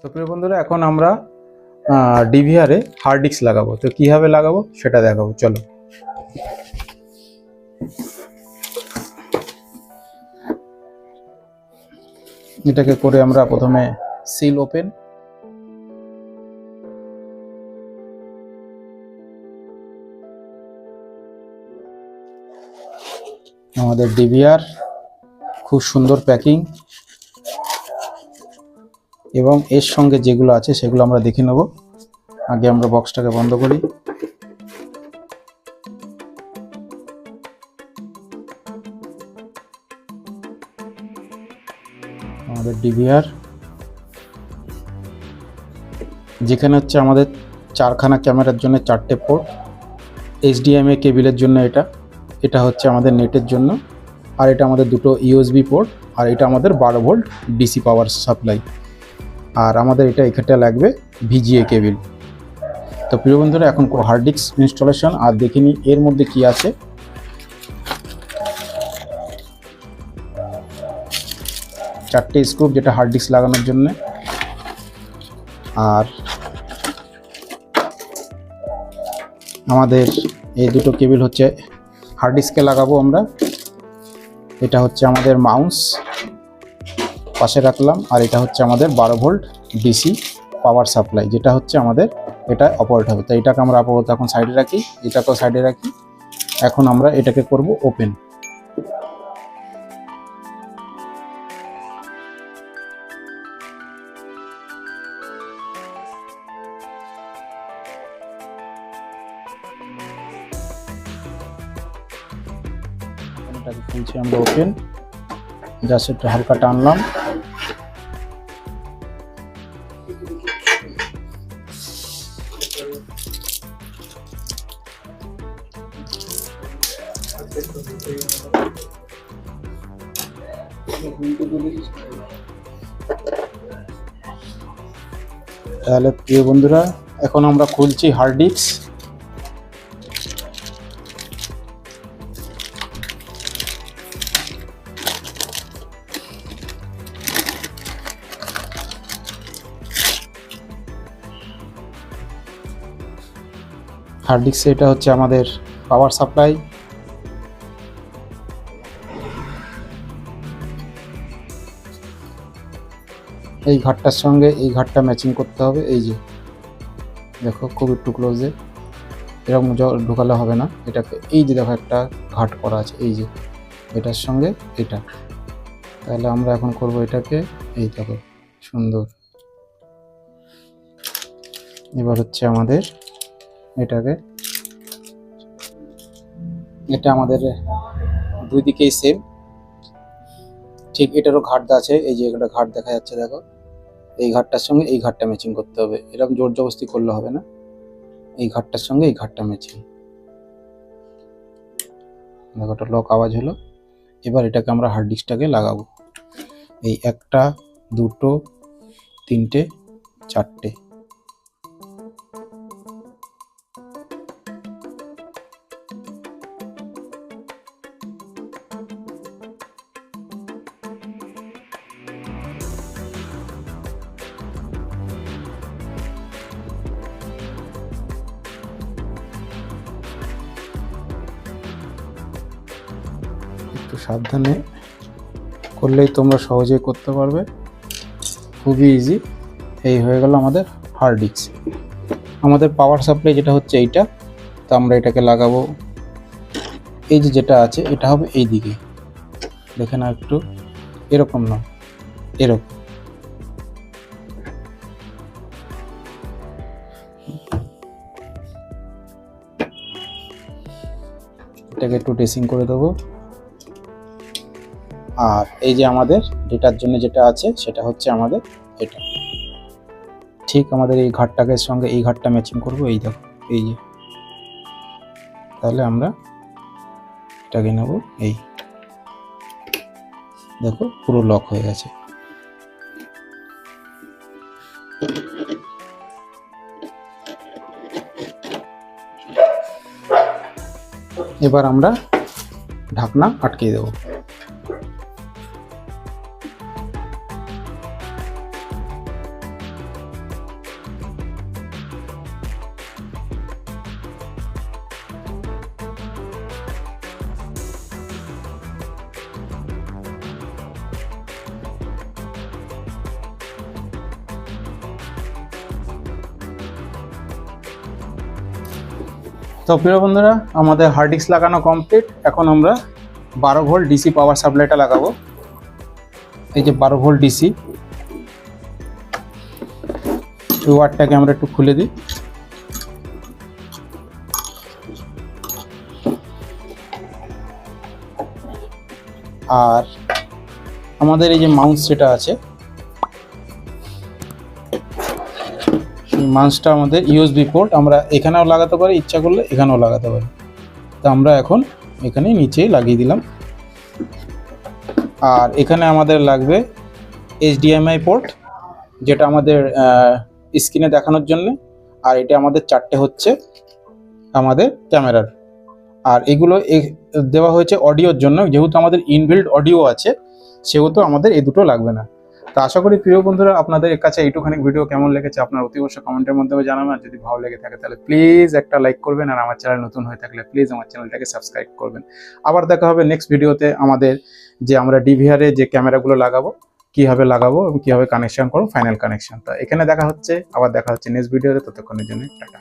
তো প্রিয় বন্ধুরা, এখন আমরা ডিভিআরে হার্ড ডিস্ক লাগাবো। তো কীভাবে লাগাবো সেটা দেখাবো, চলো। এটাকে করে আমরা প্রথমে সিল ওপেন আমাদের ডিভিআর খুব সুন্দর প্যাকিং এবং এর সঙ্গে যেগুলো আছে সেগুলো আমরা দেখে নেব। আগে আমরা বক্সটাকে বন্ধ করি। আমাদের ডিভিআর যেখানে হচ্ছে আমাদের চারখানা ক্যামেরার জন্য চারটে পোর্ট এইচডিএমএ কেবিলের জন্য এটা। এটা হচ্ছে আমাদের নেটের জন্য। আর এটা আমাদের দুটো ইউএসবি পোর্ট আর এটা আমাদের বারো ভোল্ট ডিসি পাওয়ার সাপ্লাই আর আমাদের এটা এখানটা লাগবে ভিজিএ কেবিল। তো প্রিয় বন্ধুরা, এখন হার্ড ডিস্ক ইনস্টলেশন আর দেখিনি এর মধ্যে কি আছে। চারটে স্ক্রুপ যেটা হার্ড ডিস্ক লাগানোর জন্য। আর আমাদের এই দুটো কেবিল হচ্ছে হার্ড ডিস্কে লাগাবো আমরা। এটা হচ্ছে আমাদের মাউস পাশে রাখলাম। আর এটা হচ্ছে আমাদের বারো ভোল্ট ডিসি পাওয়ার সাপ্লাই, যেটা হচ্ছে আমাদের এটা অপারেট হবে। তো এটাকে আমরা আপাতত এখন সাইডে রাখি, এটাকেও সাইডে রাখি। এখন আমরা এটাকে করব ওপেন। খুলছি আমরা ওপেন। জাস্ট একটু হালকা টানলাম তাহলে প্রিয় বন্ধুরা এখন আমরা খুলছি হার্ড ডিস্ক হার্ড ডিস্কে এটা হচ্ছে আমাদের পাওয়ার সাপ্লাই এই ঘাটটার সঙ্গে এই ঘাটটা ম্যাচিং করতে হবে, এই যে। দেখো খুব একটু ক্লোজে এরকম জল ঢোকালে হবে না। এটাকে, এই যে দেখো একটা ঘাট করা আছে, এই যে। এটার সঙ্গে এটা। তাহলে আমরা এখন করব এটাকে, এই দেখো, সুন্দর। এবার হচ্ছে আমাদের এটাকে। এটা আমাদের দুই দিকেই সেম ঠিক এটারও ঘাট আছে, এই যে একটা ঘাট দেখা যাচ্ছে, দেখো। এই ঘাটটার সঙ্গে এই ঘাটটা ম্যাচিং করতে হবে। এরকম জোর জবস্তি করলে হবে না। এই ঘাটটার সঙ্গে এই ঘাটটা ম্যাচিং দেখো, একটা লক আওয়াজ হলো। এবার এটাকে আমরা হার্ড ডিস্কটাকে লাগাবো। এই একটা, দুটো, তিনটে, চারটে। সাবধানে করলেই তোমরা সহজেই করতে পারবে। খুবই ইজি এই হয়ে গেল আমাদের হার্ড ডিস্ক আমাদের পাওয়ার সাপ্লাই যেটা হচ্ছে এইটা, তো আমরা এটাকে লাগাবো। এই যে যেটা আছে, এটা হবে এই দিকে। দেখে না একটু। এরকম না। এরকম। এটাকে একটু ড্রেসিং করে দেবো। আর এই যে আমাদের ডেটার জন্য যেটা আছে, সেটা হচ্ছে আমাদের এটা। ঠিক আমাদের এই ঘাটটাকে সঙ্গে এই ঘাটটা ম্যাচিং করব, এই দেখো, এই যে। তাহলে আমরা এটাকে নেব, এই। দেখো, পুরো লক হয়ে গেছে। এবার আমরা ঢাকনা আটকে দেবো। তো প্রিয় বন্ধুরা, আমাদের হার্ড ডিস্ক লাগানো কমপ্লিট এখন আমরা বারো ভোল্ট ডিসি পাওয়ার সাপ্লাইটা লাগাবো। এই যে বারো ভোল্ট ডিসি ওয়ারটাকে আমরা একটু খুলে দিই। আর আমাদের এই যে মাউস সেটা আছে মাউসটা আমাদের ইউএসবি পোর্ট আমরা এখানেও লাগাতে পারি, ইচ্ছা করলে এখানেও লাগাতে পারি। তো আমরা এখন এখানে নিচেই লাগিয়ে দিলাম। আর এখানে আমাদের লাগবে এইচডিএমআই পোর্ট যেটা আমাদের স্ক্রিনে দেখানোর জন্য। আর এটা আমাদের চারটে হচ্ছে আমাদের ক্যামেরার। আর এগুলো দেওয়া হয়েছে অডিওর জন্য, যেহেতু আমাদের ইনবিল্ড অডিও আছে, সেহেতু আমাদের এই দুটো লাগবে না। তো আশা করি প্রিয় বন্ধুরা, আপনাদের কাছে এইটুখানি ভিডিও কেমন লেগেছে আপনার অতি অবশ্যই কমেন্টের মাধ্যমে জানাবেন। আর যদি ভালো লেগে থাকে, তাহলে প্লিজ একটা লাইক করবেন আর আমার চ্যানেল নতুন হয়ে থাকলে প্লিজ আমার চ্যানেলটাকে সাবস্ক্রাইব করবেন। আবার দেখা হবে নেক্সট ভিডিওতে আমাদের যে আমরা ডিভিআরে যে ক্যামেরাগুলো লাগাবো, কীভাবে লাগাবো এবং কীভাবে কানেকশন করব ফাইনাল কানেকশন তো এখানে দেখা হচ্ছে, আবার দেখা হচ্ছে নেক্সট ভিডিওতে ততক্ষণের জন্য টাটা।